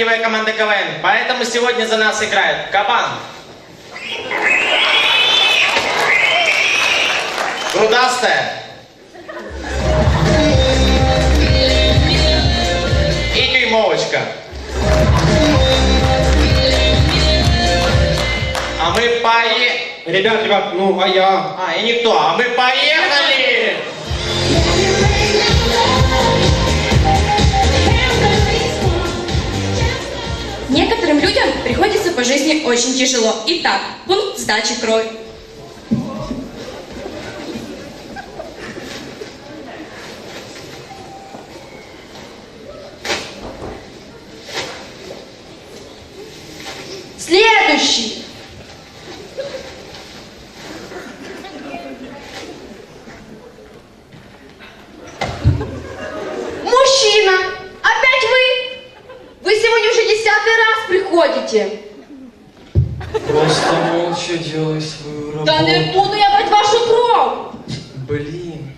правдивая команда КВН. Поэтому сегодня за нас играет Кабан. Грудастая. И дюймовочка. А мы пое... Ребят, ребят, ну а я... А, и никто. А мы поехали! Очень тяжело. Итак, пункт сдачи крови. Следующий. Мужчина, опять вы? Вы сегодня уже десятый раз приходите. Просто молча делай свою работу. Да не буду я брать вашу кровь. Блин.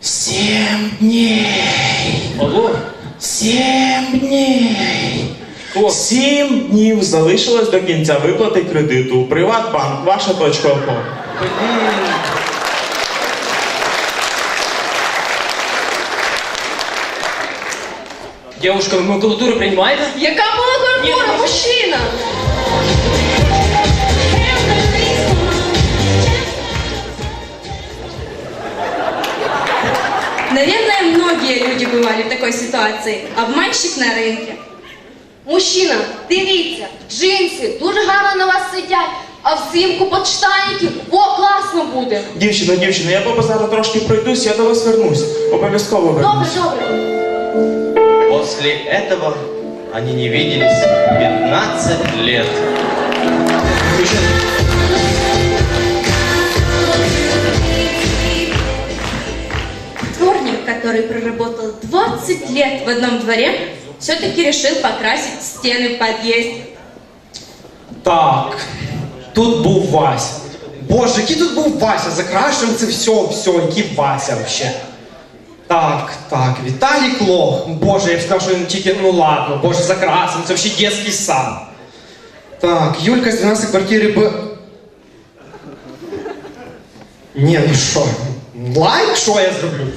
Семь дней. Алло? Сім днів. Сім днів залишилось до кінця виплати кредиту. Приватбанк, ваша точка опору. Блин. Девушка, вы макулатуру принимаете? Яка молодая мужчина? Наверное, многие люди бывали в такой ситуации. Обманщик на рынке. Мужчина, дивіться, джинси дуже гарно на вас сидять, а взимку подштанники, о, класно буде. Дівчино, дівчино, я по базару трошки пройдусь, я до вас вернусь. Обов'язково Добре, вернусь. добре. После этого они не виделись 15 лет. Дворник, который проработал 20 лет в одном дворе, все-таки решил покрасить стены в подъезде. Так, тут був Вася. Боже, який тут був Вася? Закрашуємо це все, все, який Вася вообще. Так, так, Віталій Лох. Боже, я б сказав, що він тільки, ну ладно, боже, закрасимо, це взагалі дитячий сад. Так, Юлька з 12 квартири Б. Ні, ну що? Лайк, що я зроблю?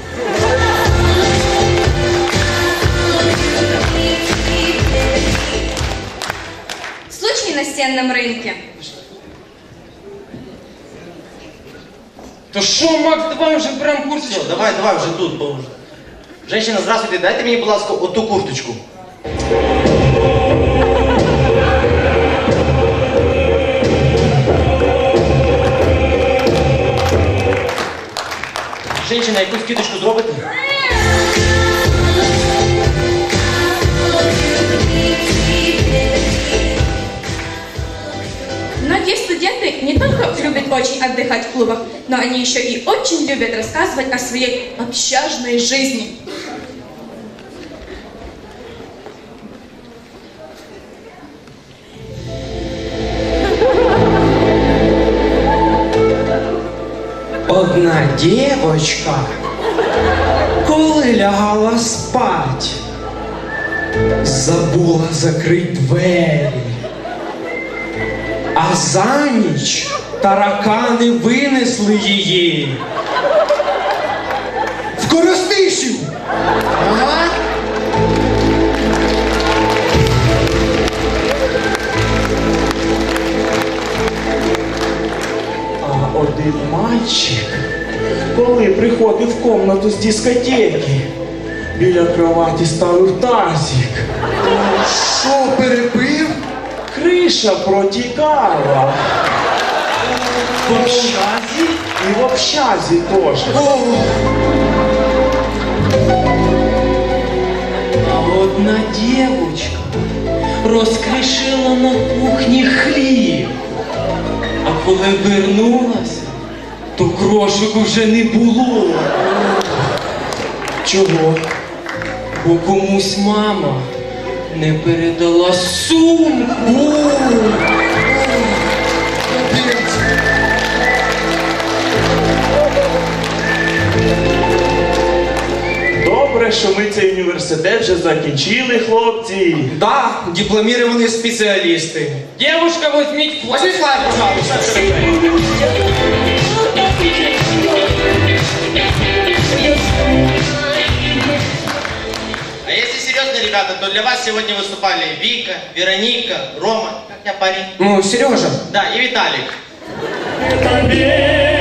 Случай на стенном рынке. То що, Макс, давай вже прям курточку. Все, давай, давай уже тут. бо уже. Женщина, здравствуйте, дайте мені, будь ласка, оту курточку. Женщина, якусь кіточку зробите? Студенты не только любят очень отдыхать в клубах, но они еще и очень любят рассказывать о своей общажной жизни. Одна дівочка, коли спать, забула закрити двері. А за ніч таракани винесли її. В Коростишів! А один мальчик, коли приходив в комнату з дискотеки, біля кроваті ставив тазик. Що перепив? Криша протікала. В общазі і в общазі теж. А одна девочка розкришила на кухні хліб. А коли вернулася, то крошок уже не було. Чого? Бо комусь мама не передала сумку. цей університет вже закінчили, хлопці. Да, дипломіровані спеціалісти. Девушка, возьміть флаг. Возьми флаг, пожалуйста. А если серьезно, ребята, то для вас сегодня выступали Вика, Вероника, Рома, как я парень? Ну, Сережа. Да, и Виталик. También